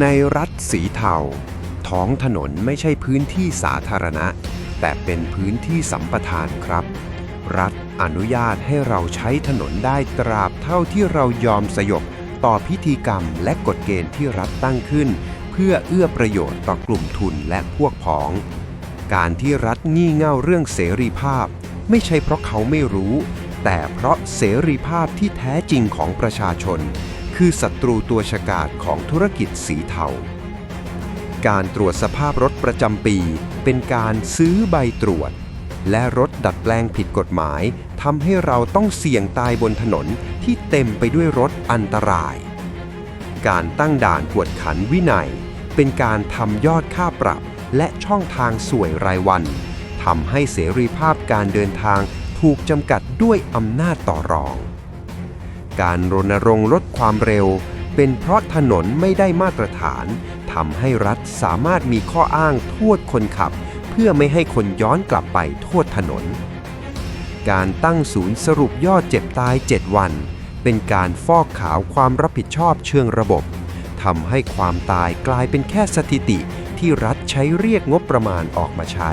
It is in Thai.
ในรัฐสีเทา ท้องถนนไม่ใช่พื้นที่สาธารณะ แต่เป็นพื้นที่สัมปทานครับ รัฐอนุญาตให้เราใช้ถนนได้ตราบเท่าที่เรายอมสยบต่อพิธีกรรมและกฎเกณฑ์ที่รัฐตั้งขึ้น เพื่อเอื้อประโยชน์ต่อกลุ่มทุนและพวกพ้อง การที่รัฐงี่เง่าเรื่องเสรีภาพ ไม่ใช่เพราะเขาไม่รู้ แต่เพราะเสรีภาพที่แท้จริงของประชาชน คือศัตรูตัวฉกาจของธุรกิจสีเทา การตรวจสภาพรถประจำปี เป็นการซื้อใบตรวจ และรถดัดแปลงผิดกฎหมายทำให้เราต้องเสี่ยงตายบนถนนที่เต็มไปด้วยรถอันตราย การตั้งด่านกวดขันวินัย เป็นการทำยอดค่าปรับและช่องทางสวยรายวันทำให้เสรีภาพการเดินทางถูกจำกัดด้วยอำนาจต่อรอง การรณรงค์ลดความเร็ว เป็นเพราะถนนไม่ได้มาตรฐานทำให้รัฐสามารถมีข้ออ้างโทษคนขับ เพื่อไม่ให้คนย้อนกลับไปโทษถนน การตั้งศูนย์สรุปยอดเจ็บตาย 7 วัน เป็นการฟอกขาวความรับผิดชอบเชิงระบบทำให้ความตายกลายเป็นแค่สถิติที่รัฐใช้เรียกงบประมาณออกมาใช้